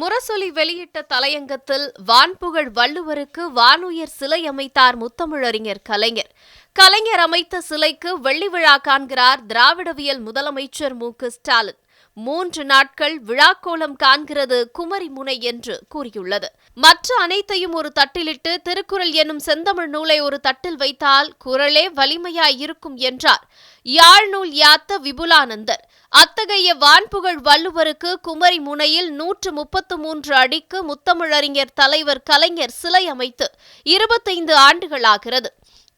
முரசொலி வெளியிட்ட தலையங்கத்தில் வான்புகழ் வள்ளுவருக்கு வானுயர் சிலை அமைத்தார் முத்தமிழறிஞர் கலைஞர். கலைஞர் அமைத்த சிலைக்கு வெள்ளி விழா காண்கிறார் திராவிடவியல் முதலமைச்சர் மு. க. ஸ்டாலின். மூன்று நாட்கள் விழாக்கோலம் காண்கிறது குமரிமுனை என்று கூறியுள்ளது. மற்ற அனைத்தையும் ஒரு தட்டிலிட்டு திருக்குறள் என்னும் செந்தமிழ் நூலை ஒரு தட்டில் வைத்தால் குரலே வலிமையாய் இருக்கும் என்றார். யாழ்நூல் யாத்த விபுலானந்தர். அத்தகைய வான்புகழ் வள்ளுவருக்கு குமரி முனையில் நூற்று முப்பத்து மூன்று அடிக்கு முத்தமிழறிஞர் தலைவர் கலைஞர் சிலை அமைத்து இருபத்தைந்து ஆண்டுகளாகிறது.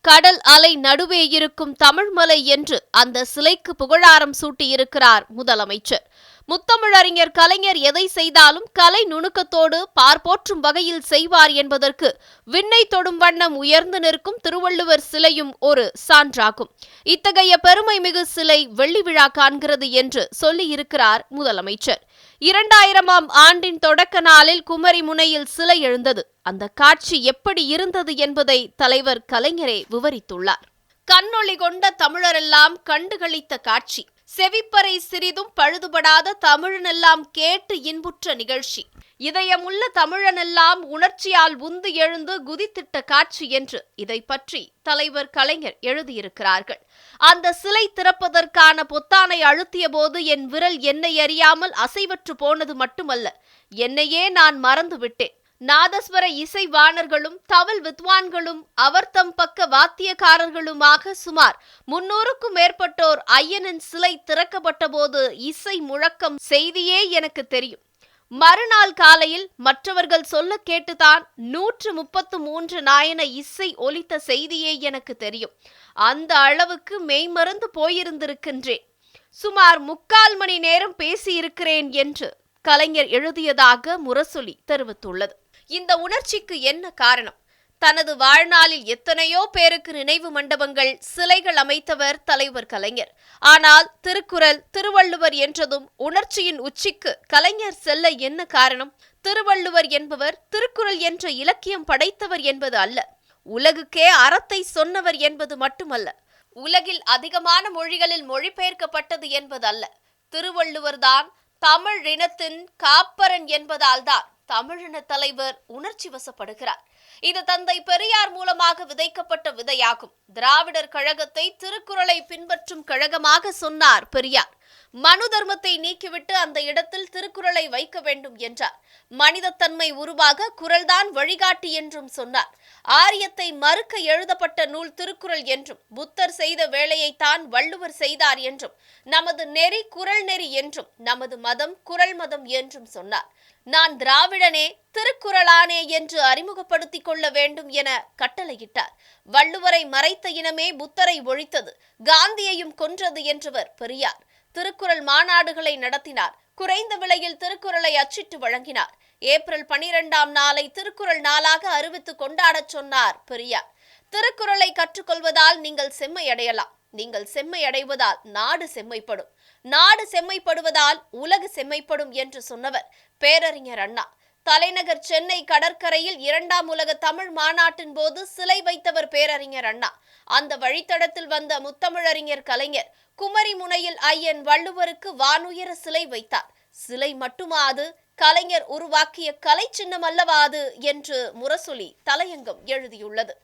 கடல் அலை நடுவே இருக்கும் தமிழ்மலை என்று அந்த சிலைக்கு புகழாரம் சூட்டியிருக்கிறார் முதலமைச்சர். முத்தமிழறிஞர் கலைஞர் எதை செய்தாலும் கலை நுணுக்கத்தோடு பார்ப்போற்றும் வகையில் செய்வார் என்பதற்கு விண்ணை தொடும் வண்ணம் உயர்ந்து நிற்கும் திருவள்ளுவர் சிலையும் ஒரு சான்றாகும். இத்தகைய பெருமை மிகு சிலை வெள்ளி விழா காண்கிறது என்று சொல்லியிருக்கிறார் முதலமைச்சர். இரண்டாயிரமாம் ஆண்டின் தொடக்க நாளில் குமரி முனையில் சிலை எழுந்தது. அந்த காட்சி எப்படி இருந்தது என்பதை தலைவர் கலைஞரே விவரித்துள்ளார். கண்ணொளி கொண்ட தமிழரெல்லாம் கண்டுகளித்த காட்சி. செவிப்பறை சிறிதும் பழுதுபடாத தமிழனெல்லாம் கேட்டு இன்புற்ற நிகழ்ச்சி. இதயமுள்ள தமிழனெல்லாம் உணர்ச்சியால் உந்து எழுந்து குதித்திட்ட காட்சி என்று இதை பற்றி தலைவர் கலைஞர் எழுதியிருக்கிறார்கள். அந்த சிலை திறப்பதற்கான பொத்தானை அழுத்திய போது என் விரல் என்னை அறியாமல் அசைவற்று போனது மட்டுமல்ல என்னையே நான் மறந்து விட்டேன் நாதஸ்வர இசை வாணர்களும் தவல் வித்வான்களும் அவர் தம் பக்க வாத்தியக்காரர்களுமாக சுமார் முன்னூறுக்கும் மேற்பட்டோர் ஐயனின் சிலை திறக்கப்பட்ட போது இசை முழக்கம் செய்தியே எனக்கு தெரியும். மறுநாள் காலையில் மற்றவர்கள் சொல்ல கேட்டுதான் நூற்று முப்பத்து மூன்று நாயன இசை ஒலித்த செய்தியே எனக்கு தெரியும். அந்த அளவுக்கு மெய்மறந்து போயிருந்திருக்கின்றேன் சுமார் முக்கால் மணி நேரம் பேசியிருக்கிறேன் என்று கலைஞர் எழுதியதாக முரசொலி தெரிவித்துள்ளது. இந்த உணர்ச்சிக்கு என்ன காரணம்? தனது வாழ்நாளில் எத்தனையோ பேருக்கு நினைவு மண்டபங்கள் சிலைகள் அமைத்தவர் தலைவர் கலைஞர். ஆனால் திருக்குறள் திருவள்ளுவர் என்றதும் உணர்ச்சியின் உச்சிக்கு கலைஞர் செல்ல என்ன காரணம்? திருவள்ளுவர் என்பவர் திருக்குறள் என்ற இலக்கியம் படைத்தவர் என்பது அல்ல. உலகுக்கே அறத்தை சொன்னவர் என்பது மட்டுமல்ல. உலகில் அதிகமான மொழிகளில் மொழிபெயர்க்கப்பட்டது என்பதல்ல திருவள்ளுவர்தான் தமிழ் இனத்தின் காப்பரன் என்பதால்தான் தமிழின தலைவர் உணர்ச்சி வசப்படுகிறார். இது தந்தை பெரியார் மூலமாக விதைக்கப்பட்ட விதையாகும். திராவிடர் கழகத்தை திருக்குறளை பின்பற்றும் கழகமாக சொன்னார் பெரியார். மனு தர்மத்தை நீக்கிவிட்டு அந்த இடத்தில் திருக்குறளை வைக்க வேண்டும் என்றார். மனிதத்தன்மை உருவாக குரல்தான் வழிகாட்டி என்றும் சொன்னார். ஆரியத்தை மறுக்க எழுதப்பட்ட நூல் திருக்குறள் என்றும் புத்தர் செய்த வேலையைத்தான் வள்ளுவர் செய்தார் என்றும் நமது நெறி குரல் நெறி என்றும் நமது மதம் குரல் மதம் என்றும் சொன்னார். நான் திராவிடனே திருக்குறளானே என்று அறிமுகப்படுத்திக் கொள்ள வேண்டும் என கட்டளையிட்டார். வள்ளுவரை மறைத்த இனமே புத்தரை ஒழித்தது காந்தியையும் கொன்றது என்றவர் பெரியார். திருக்குறள் மாநாடுகளை நடத்தினார். குறைந்த விலையில் திருக்குறளை அச்சிட்டு வழங்கினார். ஏப்ரல் பனிரெண்டாம் நாளை திருக்குறள் நாளாக அறிவித்து கொண்டாடச் சொன்னார் பெரியார். திருக்குறளை கற்றுக்கொள்வதால் நீங்கள் செம்மை அடையலாம் நீங்கள் செம்மை அடைவதால் நாடு செம்மைப்படும். நாடு செம்மைப்படுவதால் உலகு செம்மைப்படும் என்று சொன்னவர் பேரறிஞர் அண்ணா. தலைநகர் சென்னை கடற்கரையில் இரண்டாம் உலக தமிழ் மாநாட்டின் போது சிலை வைத்தவர் பேரறிஞர் அண்ணா. அந்த வழித்தடத்தில் வந்த முத்தமிழறிஞர் கலைஞர் குமரி முனையில் ஐயன் வள்ளுவருக்கு வானுயர சிலை வைத்தார். சிலை மட்டுமா அது? கலைஞர் உருவாக்கிய கலை சின்னம் அல்லவா அது? என்று முரசொலி தலையங்கம் எழுதியுள்ளது.